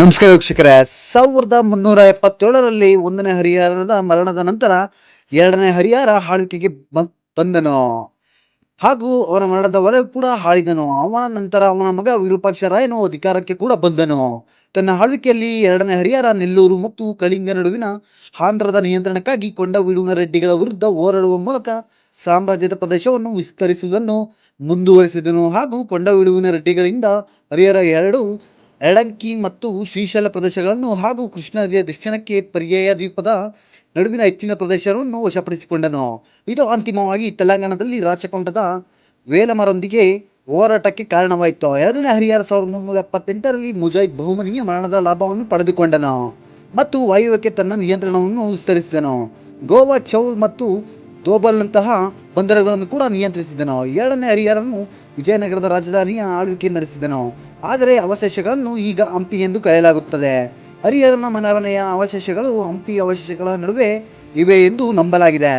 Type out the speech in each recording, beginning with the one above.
ನಮಸ್ಕಾರ ವೀಕ್ಷಕರೇ. ಸಾವಿರದ ಮುನ್ನೂರ ಎಪ್ಪತ್ತೇಳರಲ್ಲಿ ಒಂದನೇ ಹರಿಹರದ ಮರಣದ ನಂತರ ಎರಡನೇ ಹರಿಹರ ಆಳ್ವಿಕೆಗೆ ಬಂದನು. ಹಾಗೂ ಅವನ ಮರಣದವರೆಗೂ ಕೂಡ ಆಳಿದನು ಅವನ ನಂತರ ಅವನ ಮಗ ವಿರೂಪಾಕ್ಷರಾಯನು ಅಧಿಕಾರಕ್ಕೆ ಕೂಡ ಬಂದನು. ತನ್ನ ಆಳ್ವಿಕೆಯಲ್ಲಿ ಎರಡನೇ ಹರಿಹರ, ನೆಲ್ಲೂರು ಮತ್ತು ಕಳಿಂಗ ನಡುವಿನ ಆಂಧ್ರದ ನಿಯಂತ್ರಣಕ್ಕಾಗಿ ಕೊಂಡವೀಡುವಿನ ರೆಡ್ಡಿಗಳ ವಿರುದ್ಧ ಹೋರಾಡುವ ಮೂಲಕ ಸಾಮ್ರಾಜ್ಯದ ಪ್ರದೇಶವನ್ನು ವಿಸ್ತರಿಸುವುದನ್ನು ಮುಂದುವರಿಸಿದನು. ಹಾಗೂ ಕೊಂಡವೀಡುವಿನ ರೆಡ್ಡಿಗಳಿಂದ ಹರಿಹರ ಎರಡು ಎಡಂಕಿ ಮತ್ತು ಶ್ರೀಶೈಲ ಪ್ರದೇಶಗಳನ್ನು ಹಾಗೂ ಕೃಷ್ಣ ನದಿಯ ದಕ್ಷಿಣಕ್ಕೆ ಪರ್ಯಾಯ ದ್ವೀಪದ ನಡುವಿನ ಹೆಚ್ಚಿನ ಪ್ರದೇಶವನ್ನು ವಶಪಡಿಸಿಕೊಂಡನು. ಇದು ಅಂತಿಮವಾಗಿ ತೆಲಂಗಾಣದಲ್ಲಿ ರಾಚಕೊಂಡದ ವೇಲಮರೊಂದಿಗೆ ಹೋರಾಟಕ್ಕೆ ಕಾರಣವಾಯಿತು. ಎರಡನೇ ಹರಿಹರ ಸಾವಿರದ ಒಂಬೈನೂರ ಎಪ್ಪತ್ತೆಂಟರಲ್ಲಿ ಮುಜಾಯಿದ್ ಬಹುಮನಿಯ ಮರಣದ ಲಾಭವನ್ನು ಪಡೆದುಕೊಂಡನು ಮತ್ತು ವಾಯುವ್ಯಕ್ಕೆ ತನ್ನ ನಿಯಂತ್ರಣವನ್ನು ವಿಸ್ತರಿಸಿದನು. ಗೋವಾ, ಚೌಲ್ ಮತ್ತು ದೋಬಲ್ನಂತಹ ಬಂದರುಗಳನ್ನು ಕೂಡ ನಿಯಂತ್ರಿಸಿದನು. ಎರಡನೇ ಹರಿಹರನು ವಿಜಯನಗರದ ರಾಜಧಾನಿಯ ಆಳ್ವಿಕೆ ನಡೆಸಿದನು. ಆದರೆ ಅವಶೇಷಗಳನ್ನು ಈಗ ಹಂಪಿ ಎಂದು ಕರೆಯಲಾಗುತ್ತದೆ. ಹರಿಹರನ ಮನವನೆಯ ಅವಶೇಷಗಳು ಹಂಪಿ ಅವಶೇಷಗಳ ನಡುವೆ ಇವೆ ಎಂದು ನಂಬಲಾಗಿದೆ.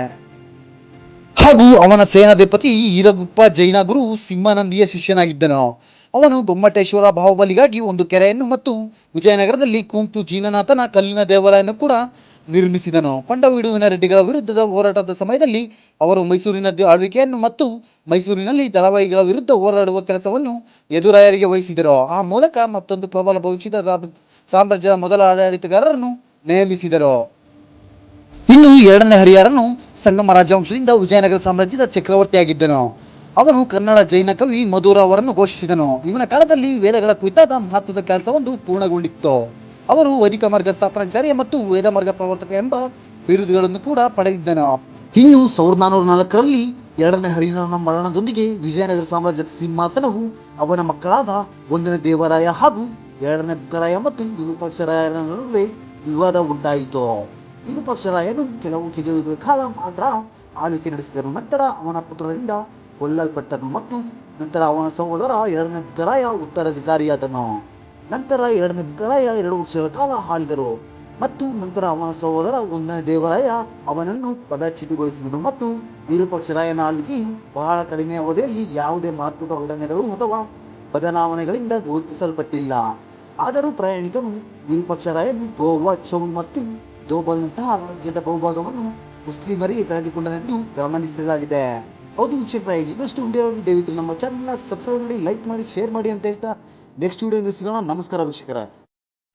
ಹಾಗೂ ಅವನ ಸೇನಾಧಿಪತಿ ಈರಗುಪ್ಪ ಜೈನ ಗುರು ಸಿಂಹನಂದಿಯ ಶಿಷ್ಯನಾಗಿದ್ದನು. ಅವನು ಬೊಮ್ಮಟೇಶ್ವರ ಬಾಹುಬಲಿಗಾಗಿ ಒಂದು ಕೆರೆಯನ್ನು ಮತ್ತು ವಿಜಯನಗರದಲ್ಲಿ ಕುಂಪು ಜೀನನಾಥನ ಕಲ್ಲಿನ ದೇವಾಲಯವನ್ನು ಕೂಡ ನಿರ್ಮಿಸಿದನು. ಪಂಡವಿಡುವಿನ ರೆಡ್ಡಿಗಳ ವಿರುದ್ಧದ ಹೋರಾಟದ ಸಮಯದಲ್ಲಿ ಅವರು ಮೈಸೂರಿನ ಆಳ್ವಿಕೆಯನ್ನು ಮತ್ತು ಮೈಸೂರಿನಲ್ಲಿ ದಳವಾಯಿಗಳ ವಿರುದ್ಧ ಹೋರಾಡುವ ಕೆಲಸವನ್ನು ಎದುರಾಯರಿಗೆ ವಹಿಸಿದರು. ಆ ಮೂಲಕ ಮತ್ತೊಂದು ಪ್ರಬಲ ಭವಿಷ್ಯದ ಸಾಮ್ರಾಜ್ಯದ ಮೊದಲ ಆಡಳಿತಗಾರರನ್ನು ನೇಮಿಸಿದರು. ಇನ್ನು ಎರಡನೇ ಹರಿಹರನು ಸಂಗಮ ರಾಜವಂಶದಿಂದ ವಿಜಯನಗರ ಸಾಮ್ರಾಜ್ಯದ ಚಕ್ರವರ್ತಿಯಾಗಿದ್ದನು. ಅವನು ಕನ್ನಡ ಜೈನ ಕವಿ ಮಧುರ ಅವರನ್ನು ಘೋಷಿಸಿದನು. ಇವನ ಕಾಲದಲ್ಲಿ ವೇದಗಳ ಕುರಿತಾದ ಮಹತ್ವದ ಕೆಲಸವೊಂದು ಪೂರ್ಣಗೊಂಡಿತ್ತು. ಅವರು ವೈದಿಕ ಮಾರ್ಗ ಸ್ಥಾಪನಾಚಾರ್ಯ ಮತ್ತು ವೇದ ಮಾರ್ಗ ಪ್ರವರ್ತಕ ಎಂಬ ಬಿರುದುಗಳನ್ನು ಕೂಡ ಪಡೆದಿದ್ದನು. ಇನ್ನು ಸಾವಿರದ ನಾನ್ನೂರ ನಾಲ್ಕರಲ್ಲಿ ಎರಡನೇ ಹರಿಹರನ ಮರಣದೊಂದಿಗೆ ವಿಜಯನಗರ ಸಾಮ್ರಾಜ್ಯದ ಸಿಂಹಾಸನವು ಅವನ ಮಕ್ಕಳಾದ ಒಂದನೇ ದೇವರಾಯ ಹಾಗೂ ಎರಡನೇ ಬುಕ್ಕರಾಯ ಮತ್ತು ವಿರೂಪಾಕ್ಷರಾಯರ ನಡುವೆ ವಿವಾದ ಉಂಟಾಯಿತು. ವಿರೂಪಾಕ್ಷರಾಯನು ಕೆಲವು ಕೆಲವು ಕಾಲ ಮಾತ್ರ ಆಳ್ವಿಕೆ ನಡೆಸಿದರು ನಂತರ ಅವನ ಪುತ್ರರಿಂದ ಕೊಲ್ಲಲ್ಪಟ್ಟನು ಮತ್ತು ನಂತರ ಅವನ ಸಹೋದರ ಎರಡನೇ ಬುಕ್ಕರಾಯ ಉತ್ತರಾಧಿಕಾರಿಯಾದನು. ನಂತರ ಎರಡನೇ ಬುಕ್ಕರಾಯ ಎರಡು ವರ್ಷಗಳ ಕಾಲ ಆಳಿದರು. ಮತ್ತು ನಂತರ ಅವನ ಸಹೋದರ ಒಂದನೇ ದೇವರಾಯ ಅವನನ್ನು ಪದಚ್ಯುತಿಗೊಳಿಸಿದನು ಮತ್ತು ವಿರೂಪಾಕ್ಷರಾಯನ ಆಳ್ವಿಕೆಯು ಬಹಳ ಕಡಿಮೆ ಅವಧಿಯಲ್ಲಿ ಯಾವುದೇ ಮಹತ್ವದ ಘಟನೆಗಳು ಅಥವಾ ಬದಲಾವಣೆಗಳಿಂದ ಗುರುತಿಸಲ್ಪಟ್ಟಿಲ್ಲ. ಆದರೂ ಪ್ರಯಾಣಿಕರು ವಿರೂಪಾಕ್ಷರಾಯನು ಗೋವಾ ಚೌ ಮತ್ತು ದೋಬಲ್ನಂತಹ ರಾಜ್ಯದ ಬಹುಭಾಗವನ್ನು ಮುಸ್ಲಿಮರಿಗೆ ಕಳೆದುಕೊಂಡನೆಂದು ಗಮನಿಸಲಾಗಿದೆ. ಹೌದು ವೀಕ್ಷಕರೇ ಇನ್ನಷ್ಟು ವಿಡಿಯೋ ದಯವಿಟ್ಟು ನಮ್ಮ ಚಾನಲ್ನ ಸಬ್ಸ್ಕ್ರೈಬ್ ಮಾಡಿ ಲೈಕ್ ಮಾಡಿ ಶೇರ್ ಮಾಡಿ ಅಂತ ಹೇಳ್ತಾ ನೆಕ್ಸ್ಟ್ ವಿಡಿಯೋದಲ್ಲಿ ಸಿಗೋಣ. ನಮಸ್ಕಾರ ವೀಕ್ಷಕರೇ.